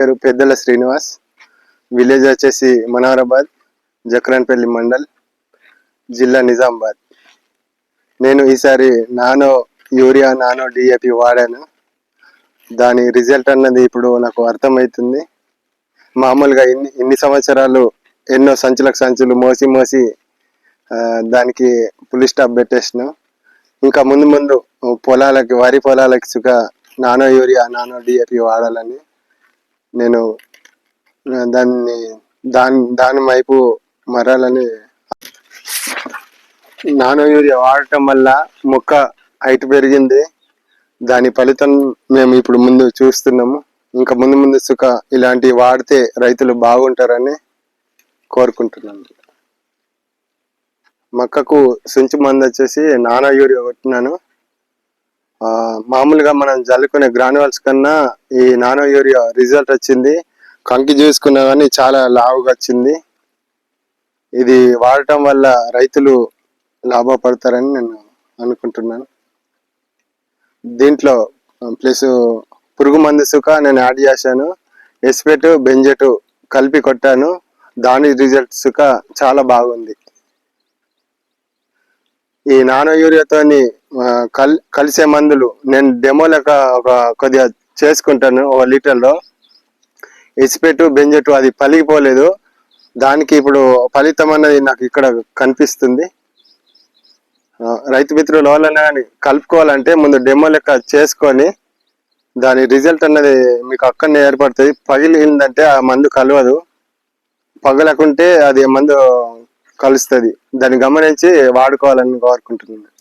పేరు పెద్దల శ్రీనివాస్. విలేజ్ వచ్చేసి మనోహరాబాద్ జక్రాన్పల్లి మండల్ జిల్లా నిజామాబాద్. నేను ఈసారి నానో యూరియా నానో డిఏపి వాడాను. దాని రిజల్ట్ అన్నది ఇప్పుడు నాకు అర్థమవుతుంది. మామూలుగా ఇన్ని ఇన్ని సంవత్సరాలు ఎన్నో సంచులకు సంచులు మోసి మోసి దానికి పులి స్టాప్ పెట్టేసిన. ఇంకా ముందు ముందు పొలాలకి వరి పొలాలకి సుఖ నానో యూరియా నానో డిఏపి వాడాలని నేను దాన్ని దాని దాని వైపు మరాలని నానో యూరియా వాడటం వల్ల మొక్క హైట్ పెరిగింది. దాని ఫలితం మేము ఇప్పుడు ముందు చూస్తున్నాము. ఇంకా ముందు ముందు సుఖ ఇలాంటివి వాడితే రైతులు బాగుంటారని కోరుకుంటున్నాను. మొక్కకు సుంచి మందు వచ్చేసి నానో యూరియా కొట్టినాను. మామూలుగా మనం జల్లుకునే గ్రానువల్స్ కన్నా ఈ నానో యూరియా రిజల్ట్ వచ్చింది. కంకి చూసుకున్నా కానీ చాలా లావుగా వచ్చింది. ఇది వాడటం వల్ల రైతులు లాభపడతారని నేను అనుకుంటున్నాను. దీంట్లో ప్లస్ పురుగు మందు సుఖ నేను యాడ్ చేశాను. ఎస్పెట్ బెంజెట్ కలిపి కొట్టాను. దాని రిజల్ట్ సుఖ చాలా బాగుంది. ఈ నానో యూరియాతోని కల్ కలిసే మందులు నేను డెమో లెక్క ఒక కొద్దిగా చేసుకుంటాను ఒక లీటర్లో. ఇసిపెట్టు బెంజెట్టు అది పలిగిపోలేదు. దానికి ఇప్పుడు ఫలితం అన్నది నాకు ఇక్కడ కనిపిస్తుంది. రైతు మిత్రులు వాళ్ళని కానీ కలుపుకోవాలంటే ముందు డెమో లెక్క చేసుకొని దాని రిజల్ట్ అన్నది మీకు అక్కడనే ఏర్పడుతుంది. పగిలిందంటే ఆ మందు కలవదు. పగలకుంటే అది మందు కలుస్తుంది. దాన్ని గమనించి వాడుకోవాలని కోరుకుంటున్నాను.